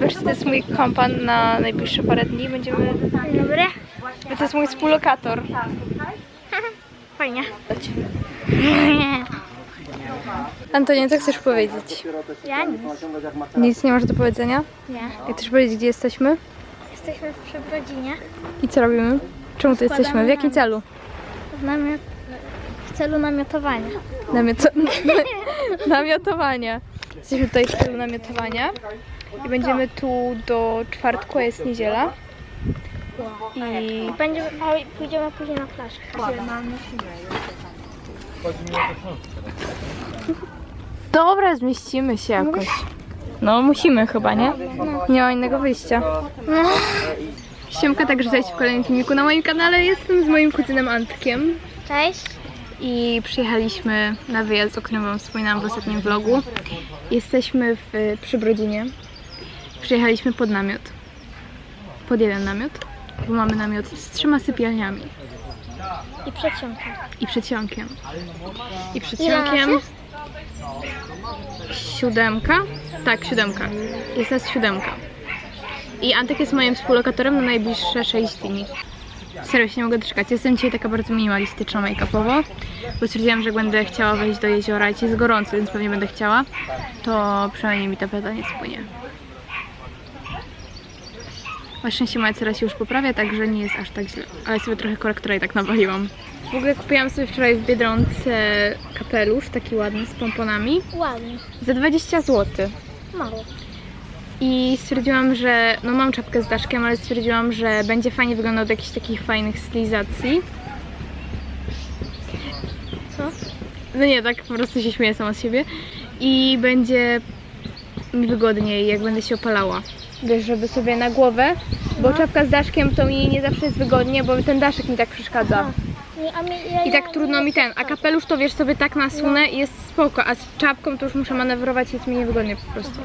To jest mój kompan na najbliższe parę dni. Będziemy... Dobry? To jest mój współlokator. Fajnie. Antonia, co chcesz powiedzieć? Ja nic. Nic nie masz do powiedzenia? Nie. Chcesz powiedzieć, gdzie jesteśmy? Jesteśmy w Przebrodzinie. I co robimy? Czemu tu jesteśmy? W jakim celu? W, namiot... w celu namiotowania. Namioto... namiotowania. Jesteśmy tutaj w celu namiotowania. I będziemy tu do czwartku, a jest niedziela. I Będziemy, a pójdziemy później na plażę. Dobra, zmieścimy się jakoś. No, musimy chyba, nie? Nie ma innego wyjścia. Siemka, także witajcie w kolejnym filmiku na moim kanale. Jestem z moim kuzynem Antkiem Cześć. i przyjechaliśmy na wyjazd, o którym wam wspominałam w ostatnim vlogu. Jesteśmy w Przybrodzinie. Przyjechaliśmy pod namiot. Pod jeden namiot, bo mamy namiot z trzema sypialniami I przedsionka. i przedsionkiem. I Ile przedsionkiem siódemka. Tak, siódemka. Jest nas siódemka. I Antek jest moim współlokatorem na najbliższe 6 dni. Serio się nie mogę doczekać. Jestem dzisiaj taka bardzo minimalistyczna make-upowo, bo stwierdziłam, że jak będę chciała wejść do jeziora i jest gorąco, więc pewnie będę chciała, to przynajmniej mi ta plata nie spłynie. Na szczęście moja cera się już poprawia, także nie jest aż tak źle. Ale sobie trochę korektora i tak nawaliłam. W ogóle kupiłam sobie wczoraj w Biedronce kapelusz, taki ładny, z pomponami, Ładnie. za 20 zł. Mało. I stwierdziłam, że no mam czapkę z daszkiem, ale stwierdziłam, że będzie fajnie wyglądał do jakichś takich fajnych stylizacji. Co? No nie, tak po prostu się śmieję sama z siebie. I będzie mi wygodniej, jak będę się opalała. Wiesz, żeby sobie na głowę, bo czapka z daszkiem to mi nie zawsze jest wygodnie, bo ten daszek mi tak przeszkadza. Nie, a mi, ja, I tak trudno mi ten, a kapelusz to wiesz sobie tak nasunę i jest spoko, a z czapką to już muszę manewrować i jest mi niewygodnie po prostu.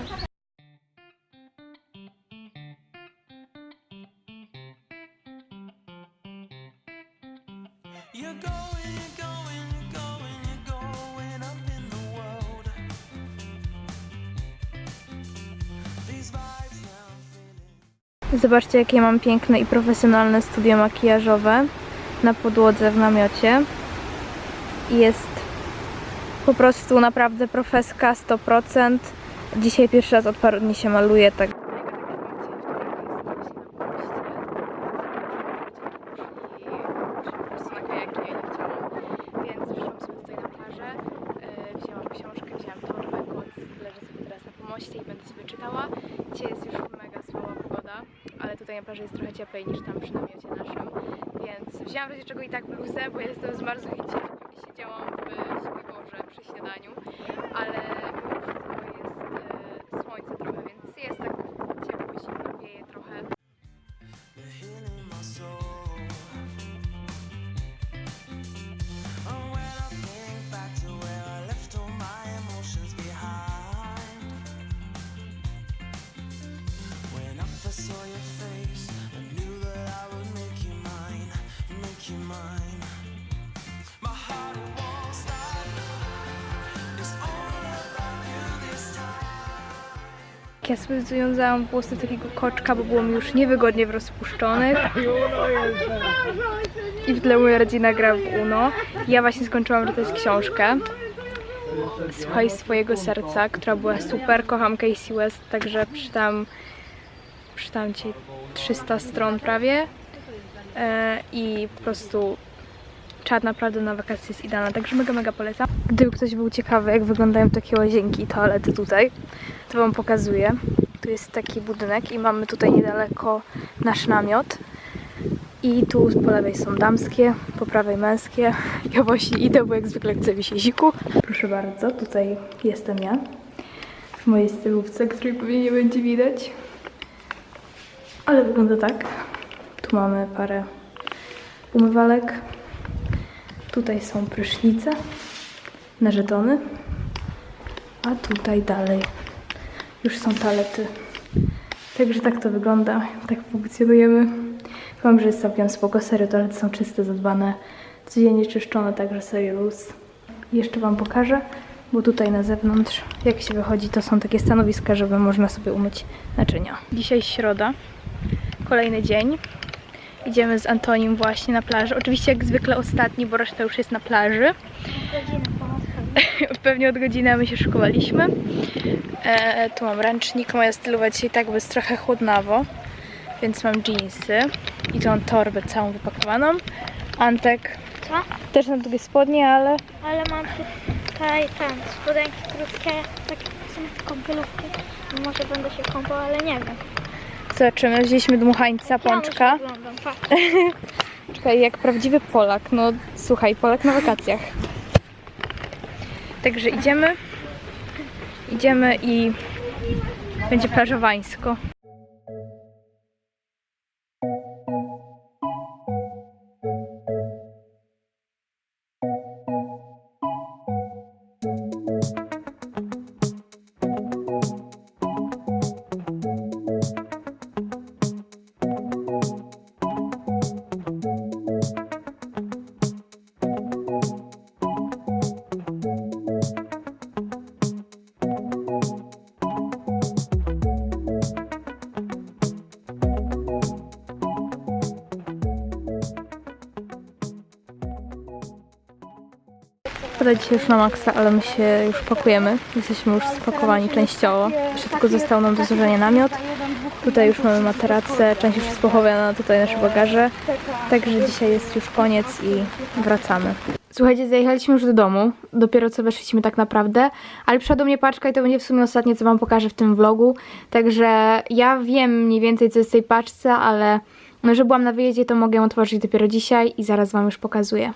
You're going, you're going, Zobaczcie, jakie mam piękne i profesjonalne studio makijażowe na podłodze w namiocie. Jest po prostu naprawdę profeska 100%. Dzisiaj pierwszy raz od paru dni się maluję, tak. E, książkę, torbę, leżę sobie teraz na pomoście i będę sobie czytała. Dzisiaj jest już mega słaba pogoda, ale tutaj na plaży jest trochę cieplej niż tam przy namiocie naszym, więc wzięłam w razie czego i tak bluzę, bo jestem zmarznięcie i siedziałam w śpiworze przy śniadaniu, ale make you mine. My heart it won't stop. It's all about you this time. Ja sobie związałam włosy takiego koczka, bo było mi już niewygodnie w rozpuszczonych. I w tle moja rodzina gra w Uno. Ja właśnie skończyłam czytać książkę Słuchaj swojego serca, która była super. Kocham Casey West, także przeczytałam, przeczytałam ci 300 stron prawie. E, I po prostu czad naprawdę na wakacje jest idealna, także mega, mega polecam. Gdyby ktoś był ciekawy, jak wyglądają takie łazienki i toalety tutaj, to Wam pokazuję. Tu jest taki budynek i mamy tutaj niedaleko nasz namiot. I tu po lewej są damskie, po prawej męskie. Ja właśnie idę, bo jak zwykle chcę mi się ziku. Proszę bardzo, tutaj jestem ja. W mojej stylówce, której pewnie nie będzie widać. Ale wygląda tak. Mamy parę umywalek. Tutaj są prysznice na żetony. A tutaj dalej już są toalety. Także tak to wygląda, tak funkcjonujemy. Powiem, że jest całkiem spoko, serio, toalety są czyste, zadbane, codziennie czyszczone, także serio luz. Jeszcze Wam pokażę, bo tutaj na zewnątrz, jak się wychodzi, to są takie stanowiska, żeby można sobie umyć naczynia. Dzisiaj środa, kolejny dzień. Idziemy z Antonim właśnie na plażę. Oczywiście jak zwykle ostatni, bo reszta już jest na plaży. Pewnie od godziny my się szykowaliśmy. E, tu mam ręcznik. Moja stylowa dzisiaj tak, bo jest trochę chłodnawo. Więc mam jeansy i tą torbę całą wypakowaną. Antek Co? też na długie spodnie, ale Ale mam tutaj ten, spodenki krótkie, takie są kąpielówki. Może będę się kąpał, ale nie wiem. Zobaczymy. Wzięliśmy dmuchańca, pączka. Patrz. Czekaj, jak prawdziwy Polak. No słuchaj, Polak na wakacjach. Także idziemy. Idziemy i będzie plażowańsko. Dzisiaj już na maksa, ale my się już pakujemy. Jesteśmy już spakowani częściowo. Jeszcze tylko został nam do złożenia namiot. Tutaj już mamy materacę, część już jest pochowana, tutaj nasze bagaże. Także dzisiaj jest już koniec i wracamy. Słuchajcie, zajechaliśmy już do domu. Dopiero co weszliśmy tak naprawdę, ale przyszła do mnie paczka i to będzie w sumie ostatnie, co wam pokażę w tym vlogu. Także ja wiem mniej więcej, co jest w tej paczce, ale no, że byłam na wyjeździe, to mogę ją otworzyć dopiero dzisiaj i zaraz wam już pokazuję.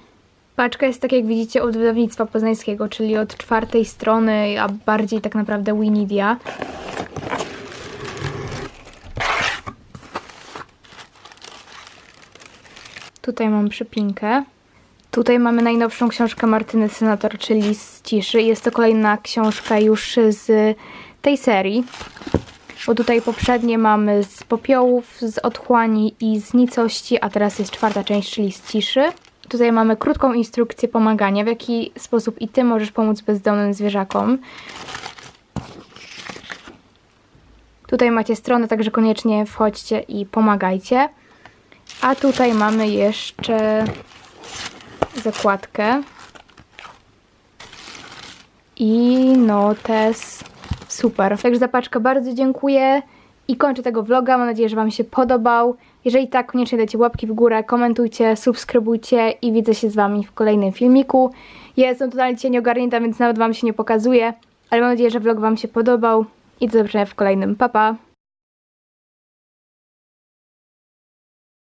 Paczka jest tak jak widzicie od wydawnictwa poznańskiego, czyli od czwartej strony, a bardziej tak naprawdę Winidia. Tutaj mam przypinkę. Tutaj mamy najnowszą książkę Martyny Senator, czyli z ciszy. Jest to kolejna książka już z tej serii. Bo tutaj poprzednie mamy z popiołów, z otchłani i z nicości, a teraz jest czwarta część, czyli z ciszy. Tutaj mamy krótką instrukcję pomagania, w jaki sposób i ty możesz pomóc bezdomnym zwierzakom. Tutaj macie stronę, także koniecznie wchodźcie i pomagajcie. A tutaj mamy jeszcze zakładkę i notes. Super. Także za paczkę bardzo dziękuję i kończę tego vloga. Mam nadzieję, że Wam się podobał. Jeżeli tak, koniecznie dajcie łapki w górę, komentujcie, subskrybujcie i widzę się z Wami w kolejnym filmiku. Ja jestem totalnie cię nieogarnięta, więc nawet Wam się nie pokazuję, ale mam nadzieję, że vlog Wam się podobał i do zobaczenia w kolejnym. Pa, pa!